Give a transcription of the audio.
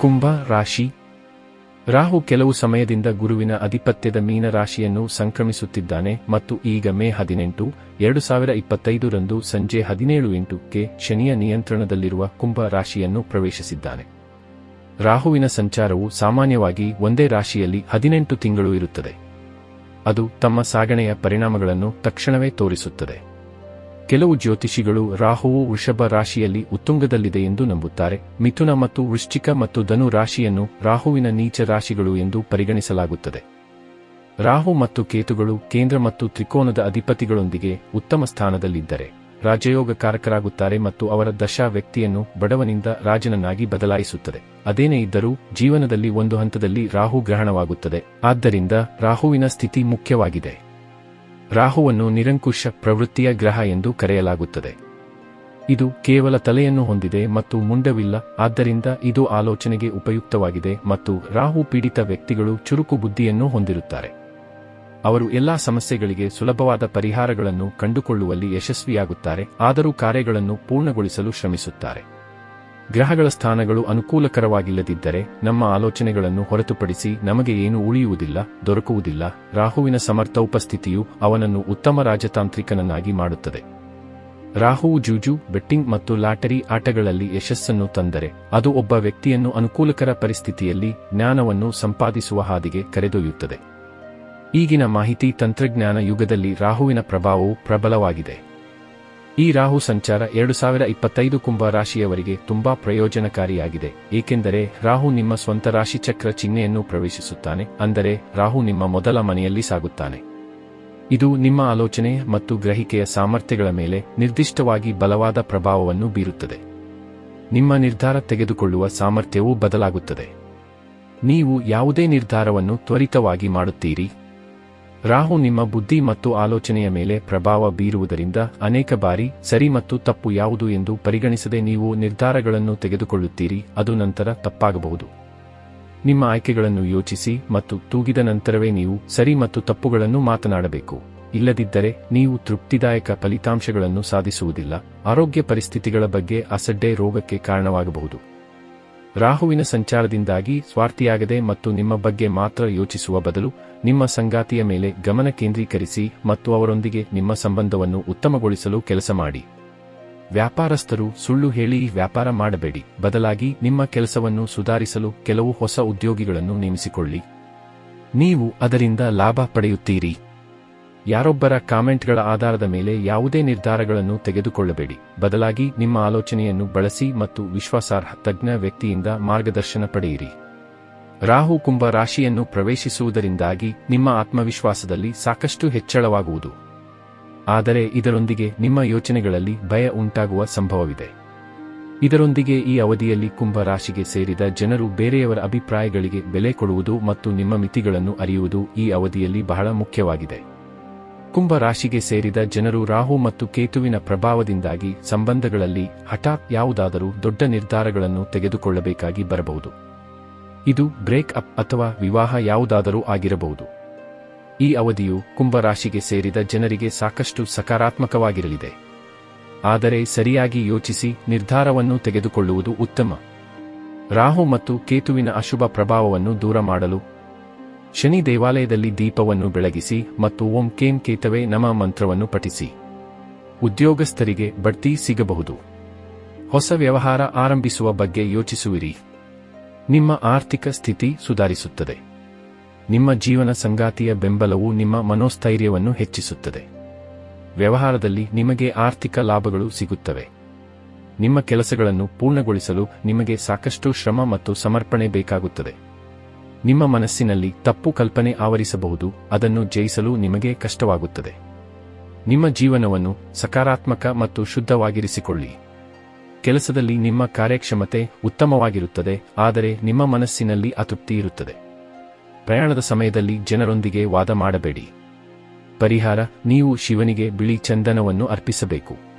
ಕುಂಭ ರಾಶಿ. ರಾಹು ಕೆಲವು ಸಮಯದಿಂದ ಗುರುವಿನ ಅಧಿಪತ್ಯದ ಮೀನ ರಾಶಿಯನ್ನು ಸಂಕ್ರಮಿಸುತ್ತಿದ್ದಾನೆ ಮತ್ತು ಈಗ ಮೇ ಹದಿನೆಂಟು, ಎರಡು ಸಾವಿರ ಇಪ್ಪತ್ತೈದರಂದು ಸಂಜೆ ಹದಿನೇಳು ಎಂಟುಕ್ಕೆ ಶನಿಯ ನಿಯಂತ್ರಣದಲ್ಲಿರುವ ಕುಂಭ ರಾಶಿಯನ್ನು ಪ್ರವೇಶಿಸಿದ್ದಾನೆ. ರಾಹುವಿನ ಸಂಚಾರವು ಸಾಮಾನ್ಯವಾಗಿ ಒಂದೇ ರಾಶಿಯಲ್ಲಿ ಹದಿನೆಂಟು ತಿಂಗಳು ಇರುತ್ತದೆ. ಅದು ತಮ್ಮ ಸಾಗಣೆಯ ಪರಿಣಾಮಗಳನ್ನು ತಕ್ಷಣವೇ ತೋರಿಸುತ್ತದೆ. ಕೆಲವು ಜ್ಯೋತಿಷಿಗಳು ರಾಹುವು ವೃಷಭ ರಾಶಿಯಲ್ಲಿ ಉತ್ತುಂಗದಲ್ಲಿದೆ ಎಂದು ನಂಬುತ್ತಾರೆ. ಮಿಥುನ ಮತ್ತು ವೃಶ್ಚಿಕ ಮತ್ತು ಧನು ರಾಶಿಯನ್ನು ರಾಹುವಿನ ನೀಚ ರಾಶಿಗಳು ಎಂದು ಪರಿಗಣಿಸಲಾಗುತ್ತದೆ. ರಾಹು ಮತ್ತು ಕೇತುಗಳು ಕೇಂದ್ರ ಮತ್ತು ತ್ರಿಕೋನದ ಅಧಿಪತಿಗಳೊಂದಿಗೆ ಉತ್ತಮ ಸ್ಥಾನದಲ್ಲಿದ್ದರೆ, ರಾಜಯೋಗಕಾರಕರಾಗುತ್ತಾರೆ ಮತ್ತು ಅವರ ದಶಾ ವ್ಯಕ್ತಿಯನ್ನು ಬಡವನಿಂದ ರಾಜನನ್ನಾಗಿ ಬದಲಾಯಿಸುತ್ತದೆ. ಅದೇನೇ ಇದ್ದರೂ, ಜೀವನದಲ್ಲಿ ಒಂದು ಹಂತದಲ್ಲಿ ರಾಹು ಗ್ರಹಣವಾಗುತ್ತದೆ. ಆದ್ದರಿಂದ ರಾಹುವಿನ ಸ್ಥಿತಿ ಮುಖ್ಯವಾಗಿದೆ. ರಾಹುವನ್ನು ನಿರಂಕುಶ ಪ್ರವೃತ್ತಿಯ ಗ್ರಹ ಎಂದು ಕರೆಯಲಾಗುತ್ತದೆ. ಇದು ಕೇವಲ ತಲೆಯನ್ನು ಹೊಂದಿದೆ ಮತ್ತು ಮುಂಡವಿಲ್ಲ, ಆದ್ದರಿಂದ ಇದು ಆಲೋಚನೆಗೆ ಉಪಯುಕ್ತವಾಗಿದೆ ಮತ್ತು ರಾಹು ಪೀಡಿತ ವ್ಯಕ್ತಿಗಳು ಚುರುಕು ಬುದ್ಧಿಯನ್ನು ಹೊಂದಿರುತ್ತಾರೆ. ಅವರು ಎಲ್ಲಾ ಸಮಸ್ಯೆಗಳಿಗೆ ಸುಲಭವಾದ ಪರಿಹಾರಗಳನ್ನು ಕಂಡುಕೊಳ್ಳುವಲ್ಲಿ ಯಶಸ್ವಿಯಾಗುತ್ತಾರೆ, ಆದರೂ ಕಾರ್ಯಗಳನ್ನು ಪೂರ್ಣಗೊಳಿಸಲು ಶ್ರಮಿಸುತ್ತಾರೆ. ಗ್ರಹಗಳ ಸ್ಥಾನಗಳು ಅನುಕೂಲಕರವಾಗಿಲ್ಲದಿದ್ದರೆ ನಮ್ಮ ಆಲೋಚನೆಗಳನ್ನು ಹೊರತುಪಡಿಸಿ ನಮಗೆ ಏನು ಉಳಿಯುವುದಿಲ್ಲ, ದೊರಕುವುದಿಲ್ಲ. ರಾಹುವಿನ ಸಮರ್ಥ ಉಪಸ್ಥಿತಿಯು ಅವನನ್ನು ಉತ್ತಮ ರಾಜತಾಂತ್ರಿಕನನ್ನಾಗಿ ಮಾಡುತ್ತದೆ. ರಾಹುವು ಜೂಜು, ಬೆಟ್ಟಿಂಗ್ ಮತ್ತು ಲಾಟರಿ ಆಟಗಳಲ್ಲಿ ಯಶಸ್ಸನ್ನು ತಂದರೆ ಅದು ಒಬ್ಬ ವ್ಯಕ್ತಿಯನ್ನು ಅನುಕೂಲಕರ ಪರಿಸ್ಥಿತಿಯಲ್ಲಿ ಜ್ಞಾನವನ್ನು ಸಂಪಾದಿಸುವ ಹಾದಿಗೆ ಕರೆದೊಯ್ಯುತ್ತದೆ. ಈಗಿನ ಮಾಹಿತಿ ತಂತ್ರಜ್ಞಾನ ಯುಗದಲ್ಲಿ ರಾಹುವಿನ ಪ್ರಭಾವವು ಪ್ರಬಲವಾಗಿದೆ. ಈ ರಾಹು ಸಂಚಾರ ಎರಡು ಸಾವಿರ ಇಪ್ಪತ್ತೈದು ಕುಂಭ ರಾಶಿಯವರಿಗೆ ತುಂಬಾ ಪ್ರಯೋಜನಕಾರಿಯಾಗಿದೆ. ಏಕೆಂದರೆ ರಾಹು ನಿಮ್ಮ ಸ್ವಂತ ರಾಶಿಚಕ್ರ ಚಿಹ್ನೆಯನ್ನು ಪ್ರವೇಶಿಸುತ್ತಾನೆ, ಅಂದರೆ ರಾಹು ನಿಮ್ಮ ಮೊದಲ ಮನೆಯಲ್ಲಿ ಸಾಗುತ್ತಾನೆ. ಇದು ನಿಮ್ಮ ಆಲೋಚನೆ ಮತ್ತು ಗ್ರಹಿಕೆಯ ಸಾಮರ್ಥ್ಯಗಳ ಮೇಲೆ ನಿರ್ದಿಷ್ಟವಾಗಿ ಬಲವಾದ ಪ್ರಭಾವವನ್ನು ಬೀರುತ್ತದೆ. ನಿಮ್ಮ ನಿರ್ಧಾರ ತೆಗೆದುಕೊಳ್ಳುವ ಸಾಮರ್ಥ್ಯವೂ ಬದಲಾಗುತ್ತದೆ. ನೀವು ಯಾವುದೇ ನಿರ್ಧಾರವನ್ನು ತ್ವರಿತವಾಗಿ ಮಾಡುತ್ತೀರಿ ರಾಹು ನಿಮ್ಮ ಬುದ್ಧಿ ಮತ್ತು ಆಲೋಚನೆಯ ಮೇಲೆ ಪ್ರಭಾವ ಬೀರುವುದರಿಂದ ಅನೇಕ ಬಾರಿ ಸರಿ ಮತ್ತು ತಪ್ಪು ಯಾವುದು ಎಂದು ಪರಿಗಣಿಸದೆ ನೀವು ನಿರ್ಧಾರಗಳನ್ನು ತೆಗೆದುಕೊಳ್ಳುತ್ತೀರಿ, ಅದು ನಂತರ ತಪ್ಪಾಗಬಹುದು. ನಿಮ್ಮ ಆಯ್ಕೆಗಳನ್ನು ಯೋಚಿಸಿ ಮತ್ತು ತೂಗಿದ ನಂತರವೇ ನೀವು ಸರಿ ಮತ್ತು ತಪ್ಪುಗಳನ್ನು ಮಾತನಾಡಬೇಕು. ಇಲ್ಲದಿದ್ದರೆ ನೀವು ತೃಪ್ತಿದಾಯಕ ಫಲಿತಾಂಶಗಳನ್ನು ಸಾಧಿಸುವುದಿಲ್ಲ, ಆರೋಗ್ಯ ಪರಿಸ್ಥಿತಿಗಳ ಬಗ್ಗೆ ಅಸಡ್ಡೆ ರೋಗಕ್ಕೆ ಕಾರಣವಾಗಬಹುದು. ರಾಹುವಿನ ಸಂಚಾರದಿಂದಾಗಿ ಸ್ವಾರ್ಥಿಯಾಗದೆ ಮತ್ತು ನಿಮ್ಮ ಬಗ್ಗೆ ಮಾತ್ರ ಯೋಚಿಸುವ ಬದಲು ನಿಮ್ಮ ಸಂಗಾತಿಯ ಮೇಲೆ ಗಮನ ಕೇಂದ್ರೀಕರಿಸಿ ಮತ್ತು ಅವರೊಂದಿಗೆ ನಿಮ್ಮ ಸಂಬಂಧವನ್ನು ಉತ್ತಮಗೊಳಿಸಲು ಕೆಲಸ ಮಾಡಿ. ವ್ಯಾಪಾರಸ್ಥರು ಸುಳ್ಳು ಹೇಳಿ ವ್ಯಾಪಾರ ಮಾಡಬೇಡಿ. ಬದಲಾಗಿ ನಿಮ್ಮ ಕೆಲಸವನ್ನು ಸುಧಾರಿಸಲು ಕೆಲವು ಹೊಸ ಉದ್ಯೋಗಿಗಳನ್ನು ನೇಮಿಸಿಕೊಳ್ಳಿ. ನೀವು ಅದರಿಂದ ಲಾಭ ಪಡೆಯುತ್ತೀರಿ. ಯಾರೊಬ್ಬರ ಕಾಮೆಂಟ್ಗಳ ಆಧಾರದ ಮೇಲೆ ಯಾವುದೇ ನಿರ್ಧಾರಗಳನ್ನು ತೆಗೆದುಕೊಳ್ಳಬೇಡಿ. ಬದಲಾಗಿ ನಿಮ್ಮ ಆಲೋಚನೆಯನ್ನು ಬಳಸಿ ಮತ್ತು ವಿಶ್ವಾಸಾರ್ಹ ತಜ್ಞ ವ್ಯಕ್ತಿಯಿಂದ ಮಾರ್ಗದರ್ಶನ ಪಡೆಯಿರಿ. ರಾಹು ಕುಂಭ ರಾಶಿಯನ್ನು ಪ್ರವೇಶಿಸುವುದರಿಂದಾಗಿ ನಿಮ್ಮ ಆತ್ಮವಿಶ್ವಾಸದಲ್ಲಿ ಸಾಕಷ್ಟು ಹೆಚ್ಚಳವಾಗುವುದು. ಆದರೆ ಇದರೊಂದಿಗೆ ನಿಮ್ಮ ಯೋಚನೆಗಳಲ್ಲಿ ಭಯ ಉಂಟಾಗುವ ಸಂಭವವಿದೆ. ಇದರೊಂದಿಗೆ ಈ ಅವಧಿಯಲ್ಲಿ ಕುಂಭ ರಾಶಿಗೆ ಸೇರಿದ ಜನರು ಬೇರೆಯವರ ಅಭಿಪ್ರಾಯಗಳಿಗೆ ಬೆಲೆ ಕೊಡುವುದು ಮತ್ತು ನಿಮ್ಮ ಮಿತಿಗಳನ್ನು ಅರಿಯುವುದು ಈ ಅವಧಿಯಲ್ಲಿ ಬಹಳ ಮುಖ್ಯವಾಗಿದೆ. ಕುಂಭ ರಾಶಿಗೆ ಸೇರಿದ ಜನರು ರಾಹು ಮತ್ತು ಕೇತುವಿನ ಪ್ರಭಾವದಿಂದಾಗಿ ಸಂಬಂಧಗಳಲ್ಲಿ ಹಠಾತ್ ಯಾವುದಾದರೂ ದೊಡ್ಡ ನಿರ್ಧಾರಗಳನ್ನು ತೆಗೆದುಕೊಳ್ಳಬೇಕಾಗಿ ಬರಬಹುದು. ಇದು ಬ್ರೇಕ್ ಅಪ್ ಅಥವಾ ವಿವಾಹ ಯಾವುದಾದರೂ ಆಗಿರಬಹುದು. ಈ ಅವಧಿಯು ಕುಂಭ ರಾಶಿಗೆ ಸೇರಿದ ಜನರಿಗೆ ಸಾಕಷ್ಟು ಸಕಾರಾತ್ಮಕವಾಗಿರಲಿದೆ. ಆದರೆ ಸರಿಯಾಗಿ ಯೋಚಿಸಿ ನಿರ್ಧಾರವನ್ನು ತೆಗೆದುಕೊಳ್ಳುವುದು ಉತ್ತಮ. ರಾಹು ಮತ್ತು ಕೇತುವಿನ ಅಶುಭ ಪ್ರಭಾವವನ್ನು ದೂರ ಮಾಡಲು ಶನಿ ದೇವಾಲಯದಲ್ಲಿ ದೀಪವನ್ನು ಬೆಳಗಿಸಿ ಮತ್ತು ಓಂ ಕೇಂ ಕೇತವೇ ನಮ ಮಂತ್ರವನ್ನು ಪಠಿಸಿ. ಉದ್ಯೋಗಸ್ಥರಿಗೆ ಬಡ್ತಿ ಸಿಗಬಹುದು. ಹೊಸ ವ್ಯವಹಾರ ಆರಂಭಿಸುವ ಬಗ್ಗೆ ಯೋಚಿಸುವಿರಿ. ನಿಮ್ಮ ಆರ್ಥಿಕ ಸ್ಥಿತಿ ಸುಧಾರಿಸುತ್ತದೆ. ನಿಮ್ಮ ಜೀವನ ಸಂಗಾತಿಯ ಬೆಂಬಲವು ನಿಮ್ಮ ಮನೋಸ್ಥೈರ್ಯವನ್ನು ಹೆಚ್ಚಿಸುತ್ತದೆ. ವ್ಯವಹಾರದಲ್ಲಿ ನಿಮಗೆ ಆರ್ಥಿಕ ಲಾಭಗಳು ಸಿಗುತ್ತವೆ. ನಿಮ್ಮ ಕೆಲಸಗಳನ್ನು ಪೂರ್ಣಗೊಳಿಸಲು ನಿಮಗೆ ಸಾಕಷ್ಟು ಶ್ರಮ ಮತ್ತು ಸಮರ್ಪಣೆ ಬೇಕಾಗುತ್ತದೆ. ನಿಮ್ಮ ಮನಸ್ಸಿನಲ್ಲಿ ತಪ್ಪು ಕಲ್ಪನೆ ಆವರಿಸಬಹುದು, ಅದನ್ನು ಜಯಿಸಲು ನಿಮಗೆ ಕಷ್ಟವಾಗುತ್ತದೆ. ನಿಮ್ಮ ಜೀವನವನ್ನು ಸಕಾರಾತ್ಮಕ ಮತ್ತು ಶುದ್ಧವಾಗಿರಿಸಿಕೊಳ್ಳಿ. ಕೆಲಸದಲ್ಲಿ ನಿಮ್ಮ ಕಾರ್ಯಕ್ಷಮತೆ ಉತ್ತಮವಾಗಿರುತ್ತದೆ, ಆದರೆ ನಿಮ್ಮ ಮನಸ್ಸಿನಲ್ಲಿ ಅತೃಪ್ತಿ ಇರುತ್ತದೆ. ಪ್ರಯಾಣದ ಸಮಯದಲ್ಲಿ ಜನರೊಂದಿಗೆ ವಾದ ಮಾಡಬೇಡಿ. ಪರಿಹಾರ, ನೀವು ಶಿವನಿಗೆ ಬಿಳಿ ಚಂದನವನ್ನು ಅರ್ಪಿಸಬೇಕು.